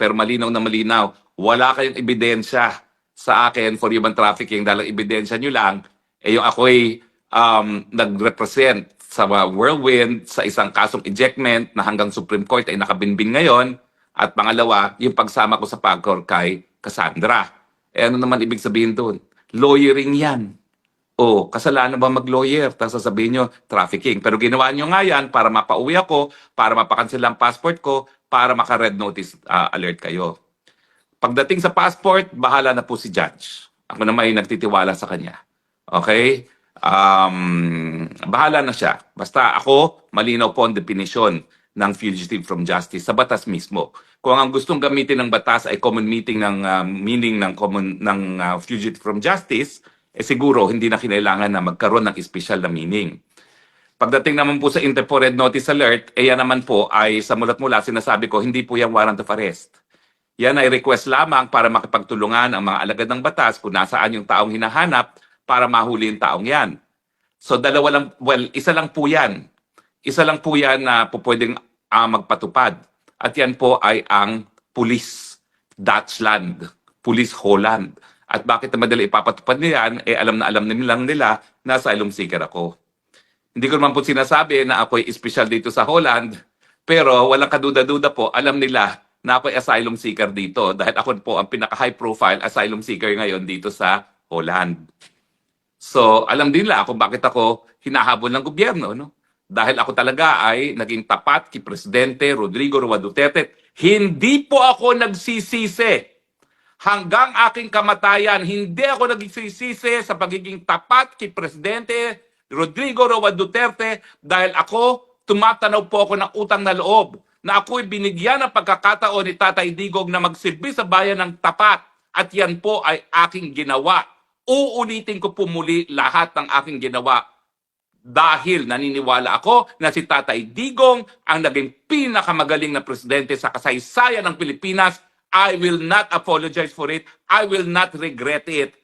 pero malinaw na malinaw. Wala kayong ebidensya sa akin for human trafficking dahil ebidensya nyo lang, eh yung ako'y um, nag-represent sa uh, whirlwind sa isang kasong ejectment na hanggang Supreme Court ay nakabinbin ngayon. At pangalawa, yung pagsama ko sa PAGCOR kay Cassandra. Eh ano naman ibig sabihin doon? Lawyering yan. O, kasalanan ba mag-lawyer? Tapos sasabihin nyo, trafficking. Pero ginawa nyo nga yan para mapauwi ako, para mapakancel ang passport ko, para maka-red notice uh, alert kayo. Pagdating sa passport, bahala na po si judge. Ako naman ay nagtitiwala sa kanya. Okay? Um, bahala na siya. Basta ako, malinaw po ang definition ng fugitive from justice sa batas mismo. Kung ang gustong gamitin ng batas ay common meeting ng uh, meaning ng common ng uh, fugitive from justice, eh siguro hindi na kinailangan na magkaroon ng special na meaning. Pagdating naman po sa Interpol Red Notice Alert, eh yan naman po ay sa mulat mula sinasabi ko, hindi po yan warrant of arrest. Yan ay request lamang para makipagtulungan ang mga alagad ng batas kung nasaan yung taong hinahanap para mahuli yung taong yan. So dalawa lang, well, isa lang po yan. Isa lang po yan na po pwedeng ah, magpatupad. At yan po ay ang Police Dutchland, Police Holland. At bakit na madali ipapatupad niyan, eh alam na alam nilang nila na asylum seeker ako. Hindi ko naman po sinasabi na ako'y espesyal dito sa Holland, pero walang kaduda-duda po, alam nila na ako'y asylum seeker dito dahil ako po ang pinaka-high profile asylum seeker ngayon dito sa Holland. So, alam din nila kung bakit ako hinahabol ng gobyerno, no? Dahil ako talaga ay naging tapat kay Presidente Rodrigo Roa Duterte. Hindi po ako nagsisisi hanggang aking kamatayan, hindi ako nagsisisi sa pagiging tapat kay Presidente Rodrigo Roa Duterte dahil ako, tumatanaw po ako ng utang na loob na ako'y binigyan ng pagkakataon ni Tatay Digong na magsilbi sa bayan ng tapat at yan po ay aking ginawa. Uulitin ko po muli lahat ng aking ginawa dahil naniniwala ako na si Tatay Digong ang naging pinakamagaling na presidente sa kasaysayan ng Pilipinas. I will not apologize for it. I will not regret it.